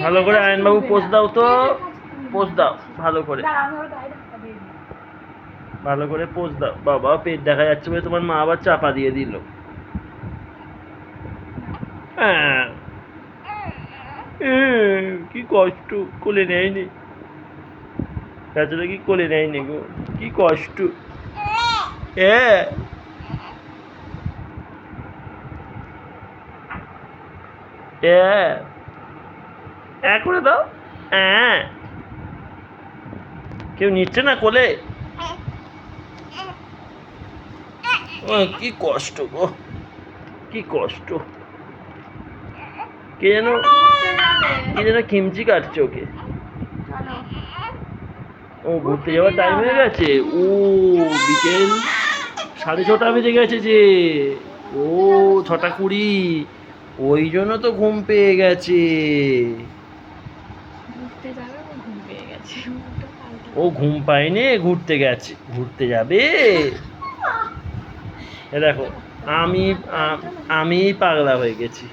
ভালো করে আয়নবাবু পোজ দাও তো। পোজ দাও ভালো করে। ভালো করে পোজ দাও। বাবা পেট দেখা যাচ্ছে বলে তোমার মা আবার চাপা দিয়ে দিল। হ্যাঁ। কি কষ্ট কোলে নেয়নি। গাছটা কি কোলে নেয়নি গো কি কষ্ট। এ এ এ করে দাও। হ্যাঁ। কেউ নিচ্ছে না কোলে? কি কষ্ট গো। কি কষ্ট। কে যেন কে যেন খিমচি কাটছে ওকে। ও, ঘুরতে যাওয়ার টাইম হয়ে গেছে। ও, বিকেল সাড়ে ছটা বেজে গেছে যে। ও, ছটা কুড়ি। ওই জন্য তো ঘুম পেয়ে গেছে। ঘুরতে যাবে ও ঘুম পেয়ে গেছে। ও ঘুম পায়নি ঘুরতে গেছে ঘুরতে যাবে। এ দেখো আমি আমি পাগলা হয়ে গেছি।